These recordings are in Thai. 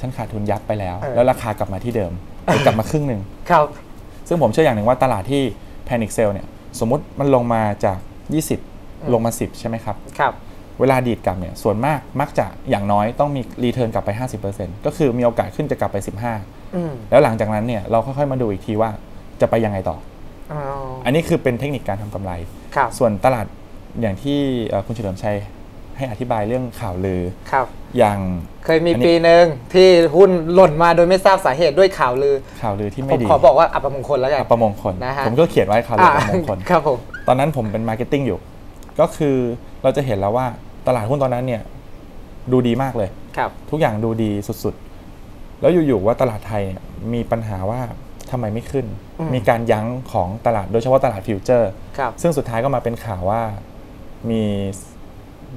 ฉันขาดทุนยับไปแล้วเออแล้วราคากลับมาที่เดิมหรือกลับมาครึ่งหนึ่งครับซึ่งผมเชื่ออย่างหนึ่งว่าตลาดที่ Panic Sell เนี่ยสมมุติมันลงมาจาก 20 ลงมา 10 ใช่ไหมครับครับ เวลาดีดกลับเนี่ยส่วนมากมักจะอย่างน้อยต้องมีรีเทิร์นกลับไป 50%ก็คือมีโอกาสขึ้นจะกลับไปอืม15 แล้วหลังจากนั้นเนี่ยเราค่อยๆมาดูอีกทีว่าจะไปยังไงต่ออ๋ออันนี้คือเป็นเทคนิคการทำกำไรครับส่วนตลาดอย่างที่เอ่อคุณเฉลิมชัย ให้อธิบายเรื่องข่าวลือครับอย่างเคยมีอันนี้ปีหนึ่งที่หุ้นหล่นมาโดยไม่ทราบสาเหตุด้วยข่าวลือ ข่าวลือที่ผไม่มดีขอบอกว่าอัปมงคลแล้วกันอัปมงคลนะฮะผมก็เขียนไว้ข่าวลืออัปมงคลครับผมตอนนั้นผมเป็นมาร์เก็ตติ้งอยู่ ก็คือเราจะเห็นแล้วว่าตลาดหุ้นตอนนั้นเนี่ยดูดีมากเลยครับ ทุกอย่างดูดีสุดๆ แล้วอยู่ๆว่าตลาดไทยเนี่ยมีปัญหาว่าทำไมไม่ขึ้นอืมมีการยั้งของตลาดโดยเฉพาะตลาดฟิวเจอร์ครับซึ่งสุดท้ายก็มาเป็นข่าวว่ามี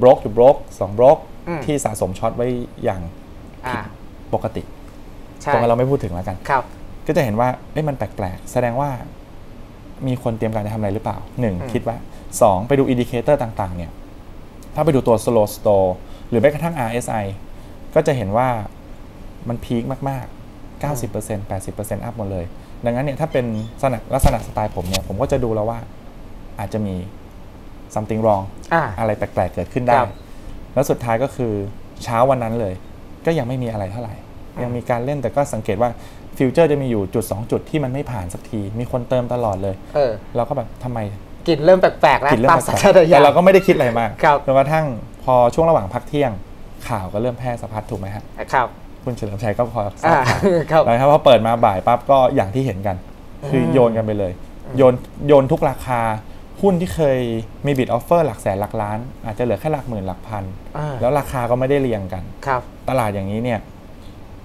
บล็อกอยู่บล็อกสองบล็อกอืม ที่สะสมช็อตไว้อย่างอ่าปกติใช่ตรงนั้นเราไม่พูดถึงแล้วกัน ครับ ก็จะเห็นว่าเอ้ยมันแปลกๆ แสดงว่ามีคนเตรียมการจะทำอะไรหรือเปล่าหนึ่งอืม คิดว่าสองไปดูอินดิเคเตอร์ต่างๆ เนี่ย ถ้าไปดูตัว slow store หรือแม้กระทั่ง RSI ก็จะเห็นว่ามันพีคมากๆ 90% 80%อัพหมดเลย ดังนั้นเนี่ยถ้าเป็นลักษณะลักษณะสไตล์ผมเนี่ย ผมก็จะดูแล้วว่าอาจจะมี something wrong อ่าอะไรแปลกๆเกิดขึ้นได้ครับแล้วสุดท้ายก็คือเช้าวันนั้นเลย ก็ยังไม่มีอะไรเท่าไหร่ ยังมีการเล่นแต่ก็สังเกตว่าฟิวเจอร์จะมีอยู่จุด 2 จุดที่มันไม่ผ่านสักที มีคนเติมตลอดเลยเออเราก็แบบทำไมกลิ่นเริ่มแปลกๆแล้วกินเรื่องตามแปลสัญกชาตๆญาแต่ณเราก็ไม่ได้คิดอะไรมากครับจนกระทั่งพอช่วงระหว่างพักเที่ยงข่าวก็เริ่มแพร่สะพัดถูกไหมฮะครับ คุณเฉลิมชัยก็พอทราอ่าบข่าวครับแล้วครับพอเปิดมาบ่ายปั๊บก็อย่างที่เห็นกัน คือโยนกันไปเลย โยนโยนทุกราคา หุ้นที่เคยมีบิดออฟเฟอร์หลักแสนหลักล้าน อาจจะเหลือแค่หลักหมื่นหลักพันอ่าแล้วราคาก็ไม่ได้เรียงกันครับตลาดอย่างนี้เนี่ย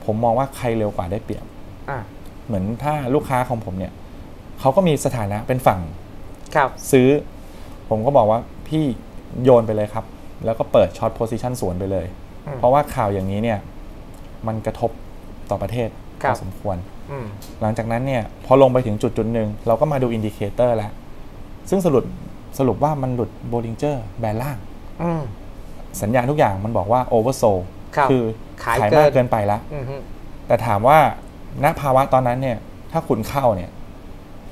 ผมมองว่าใครเร็วกว่าได้เปรียบอ่าเหมือนถ้าลูกค้าของผมเนี่ยเขาก็มีสถานะเป็นฝั่งครับ ซื้อ ผมก็บอกว่าพี่โยนไปเลยครับ แล้วก็เปิดช็อตโพซิชันสวนไปเลยอืมเพราะว่าข่าวอย่างนี้เนี่ย มันกระทบต่อประเทศครัพบอสมควรอืมหลังจากนั้นเนี่ย พอลงไปถึงจุดจุดหนึ่งเราก็มาดูอินดิเคเตอร์แล้ว ซึ่งสรุปสรุปว่ามันหลุดโบลิงเจอร์แบนล่างอืมสัญญาณทุกอย่างมันบอกว่าโอเวอร์โซครับคือขายขายเกินมากเกินไปแล้วอืมฮึแต่ถามว่าณภาวะตอนนั้นเนี่ย ถ้าคุณเข้าเนี่ย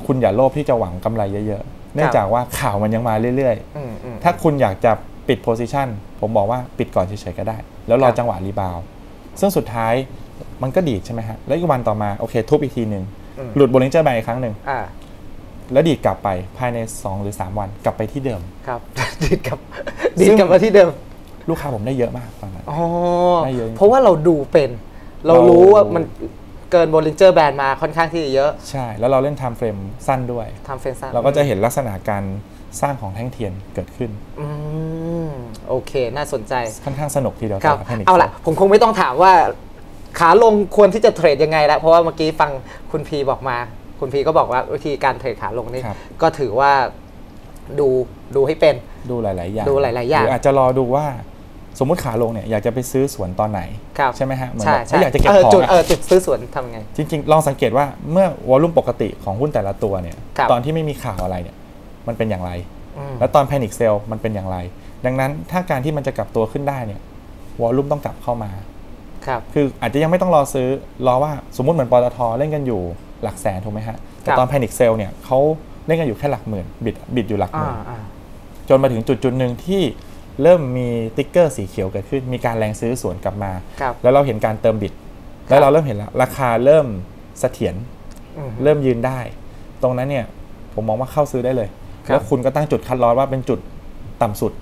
คุณอย่าโลภที่จะหวังกำไรเยอะๆ เนื่องจากว่าข่าวมันยังมาเรื่อยอืมอืมๆถ้าคุณอยากจะปิดโพซิชันผมบอกว่าปิดก่อนเฉยๆก็ได้ แล้วรอครับจังหวะรีบาวด์ซึ่งสุดท้ายมันก็ดีดใช่ไหมฮะ แล้วอีกวันต่อมาโอเคทุบอีกทีหนึ่งอืมหลุดโบลิงเจอร์แบนอีกครั้งหนึ่งอ่า แล้วดีดกลับไปภายใน 2 หรือ 3 วันกลับไปที่เดิม ครับ ดีดกลับดีดกลับมาที่เดิม ลูกค้าผมได้เยอะมากตอนนั้นอ๋อได้เยอะจริงๆเพราะว่าเราดูเป็น เราเรารู้รู้ว่ามันเกินบริงเจอร์แบนมาค่อนข้างที่จะเยอะ ใช่ แล้วเราเล่น time frame สั้นด้วยทำเฟนซ่าเราก็จะเห็นลักษณะการสร้างของแท่งเทียนเกิดขึ้นอืมโอเค น่าสนใจค่อนข้างสนุกทีเดียวครับสำหแพนิคเอาละผมคงไม่ต้องถามว่าขาลงควรที่จะเทรดยังไงแล้วเพราะว่าเมื่อกี้ฟังคุณพีบอกมา คุณพีก็บอกว่าวิธีการเทรดขาลงนี่ครับก็ถือว่าดูดูให้เป็นดูหลาย ๆ อย่างดูหลาย ๆ อย่างหรืออาจจะรอดูว่าสมมุติขาลงเนี่ยอยากจะไปซื้อสวนตอนไหนครับใช่ไหมฮะเหมือนใช่แบบใช่ถ้าอยากจะเก็บเออของจุดอะเออจุดซื้อสวนทำไง จริง ๆ ลองสังเกตว่าเมื่อวอลลุ่มปกติของหุ้นแต่ละตัวเนี่ยครับตอนที่ไม่มีข่าวอะไรเนี่ยมันเป็นอย่างไรอืมแล้วตอนแพนิคเซลมันเป็นอย่างไร ดังนั้นถ้าการที่มันจะกลับตัวขึ้นได้เนี่ยวอลลุ่มต้องกลับเข้ามาครับคืออาจจะยังไม่ต้องรอซื้อรอว่าสมมติเหมือนปตทเล่นกันอยู่ หลักแสนถูกไหมฮะ แต่ครับตอนแพนิคเซลเนี่ยเขาเล่นกันอยู่แค่หลักหมื่น บิดบิดอยู่หลักหอ่ามื่นอ่าจนมาถึงจุดจุดหนึ่งที่เริ่มมีติ๊กเกอร์สีเขียวเกิดขึ้น มีการแรงซื้อสวนกลับมาครับแล้วเราเห็นการเติมบิด แล้วเราเริ่มเห็นแล้วราคาเริ่มเสถียรอืมเริ่มยืนได้ ตรงนั้นเนี่ยผมมองว่าเข้าซื้อได้เลยครับแล้วคุณก็ตั้งจุดคัดลอสว่าเป็นจุดต่ำสุด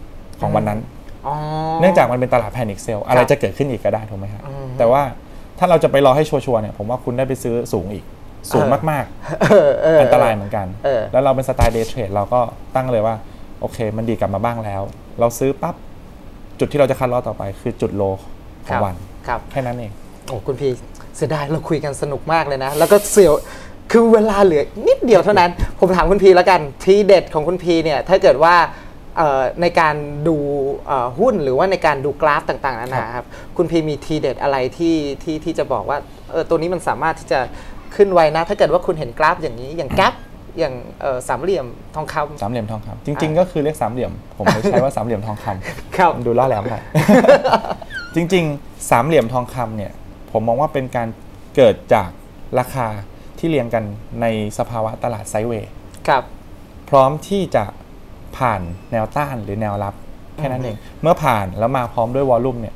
ของวันนั้นอ๋อเนื่องจากมันเป็นตลาดแพนิคเซลอะไรจะเกิดขึ้นอีกก็ได้ถูกไหมครับอืมแต่ว่าถ้าเราจะไปรอให้ชัวร์ๆเนี่ยผมว่าคุณได้ไปซื้อสูงอีก สูงเออมากเออเอๆออันตรายเหมือนกันเออแล้วเราเป็นสไตล์เดย์เทรดเราก็ตั้งเลยว่า โอเค มันดีกลับมาบ้างแล้ว เราซื้อปั๊บ จุดที่เราจะคัดลอสต่อไป คือจุดโลขคองรับวันครับแค่นั้นเอง โอ้คุณพีเสียดายเราคุยกันสนุกมากเลยนะ แล้วก็เสียวคือเวลาเหลือนิดเดียวเท่านั้น ผมถามคุณพีแล้วกันทีเด็ดของคุณพีเนี่ยถ้าเกิดว่าเอ่อในการดูเอ่อหุ้นหรือว่าในการดูกราฟต่างๆนานาครับ คุณพีมีทีเด็ดอะไรที่ที่ที่จะบอกว่าเออตัวนี้มันสามารถที่จะ ขึ้นไวนะ ถ้าเกิดว่าคุณเห็นกราฟอย่างนี้อย่างแกปอย่างเอ่อสามเหลี่ยมทองคำสามเหลี่ยมทองคำจริง ๆ ก็คือเรียกสามเหลี่ยม ผมเลยใช้ว่าสามเหลี่ยมทองคำครับมันดูล่อแหลมหน่อยจริง ๆ สามเหลี่ยมทองคำเนี่ย ผมมองว่าเป็นการเกิดจากราคาที่เรียงกันในสภาวะตลาดไซด์เวย์ครับ พร้อมที่จะผ่านแนวต้านหรือแนวรับแค่นั้นเอง เมื่อผ่านแล้วมาพร้อมด้วยวอลลุ่มเนี่ย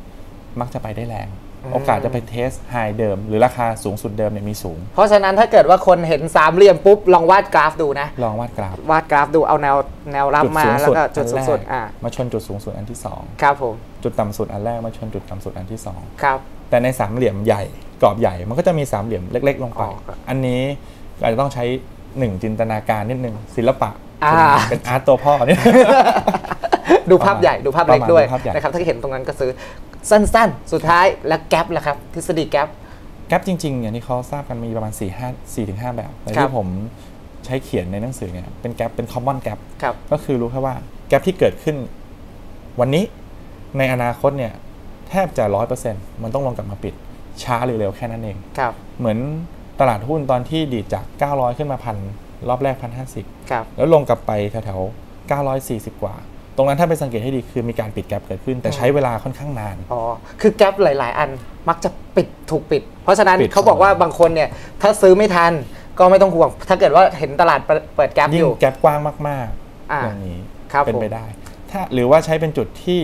มักจะไปได้แรงอืม โอกาสจะไปเทสไฮเดิม หรือราคาสูงสุดเดิมเนี่ยมีสูง เพราะฉะนั้นถ้าเกิดว่าคนเห็นสามเหลี่ยมปุ๊บ ลองวาดกราฟดูนะ ลองวาดกราฟ วาดกราฟดูเอาแนวแนวรับจุดมาสูงแล้วสุดก็จุดสูงสุดอันแรกอ่ามาชนจุดสูงสุดอันที่สองครับผม จุดต่ำสุดอันแรกมาชนจุดต่ำสุดอันที่สองครับ แต่ในสามเหลี่ยมใหญ่กรอบใหญ่มันก็จะมีสามเหลี่ยมเล็ก ๆ ลงไปอ๋อครับอันนี้อาจจะต้องใช้หนึ่งจินตนาการนิดนึงศิลปะอ่าเป็นอาร์ตตัวพ่อเนี่ยดูภาพใหญ่ดูภาพเล็กประมาณด้วยดูภาพใหญ่นะครับถ้าเห็นตรงนั้นก็ซื้อ สั้นๆ สุดท้ายแล้วแก๊ปล่ะครับ ทฤษฎีแก๊ปแกลบจริงๆอย่างที่เขาทราบกันมีประมาณ4 5 4ถึง5แบบแต่ครัที่บผมใช้เขียนในหนังสือเนี่ยเป็นแกลบเป็น common gap ครับก็คือรู้แค่ว่าแกลบที่เกิดขึ้น วันนี้ในอนาคตเนี่ยแทบจะร้อยเปอร์เซ็นต์มันต้องลงกลับมาปิดช้าหรือเร็วแค่นั้นเองครับเหมือนตลาดหุ้นตอนที่ดีดจาก 900 ขึ้นมาพันรอบแรกพันห้าสิบครับแล้วลงกลับไปแถวๆ940 กว่า ตรงนั้นถ้าไปสังเกตให้ดีคือมีการปิดแกลบเกิดขึ้น แต่ใช้เวลาค่อนข้างนาน อ๋อ คือแก๊ปหลาย ๆ อันมักจะปิดถูกปิด เพราะฉะนั้นปิดเขาบอกว่าบางคนเนี่ยถ้าซื้อไม่ทันก็ไม่ต้องห่วง ถ้าเกิดว่าเห็นตลาดเปิดเปิดแก๊ปยิ่องยู่แกลบกว้างมากอ่าๆอย่างนี้ครับเป็นผมไปได้ ถ้าหรือว่าใช้เป็นจุดที่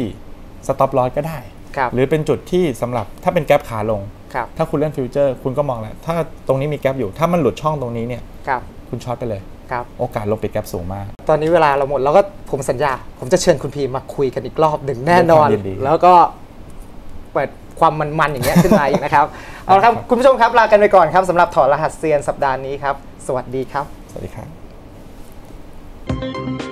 สต็อปลอสก็ได้ครับหรือเป็นจุดที่สำหรับถ้าเป็นแกลบขาลงครับถ้าคุณเล่นฟิวเจอร์ คุณก็มองแหละถ้าตรงนี้มีแกลบอยู่ ถ้ามันหลุดช่องตรงนี้เนี่ยครับคุณช็อตไปเลย ครับโอกาสลงปิดแกลบสูงมาก ตอนนี้เวลาเราหมด แล้วก็ผมสัญญา ผมจะเชิญคุณพีมาคุยกันอีกรอบหนึ่งแน่นอน ด้วยความยินดี แล้วก็เปิดความมันๆอย่างเงี้ยขึ้นมาอีกนะครับ เอาละครับครับคุณผู้ชมครับลากันไปก่อนครับสำหรับถอดรหัสเซียนสัปดาห์นี้ครับ สวัสดีครับ สวัสดีครับ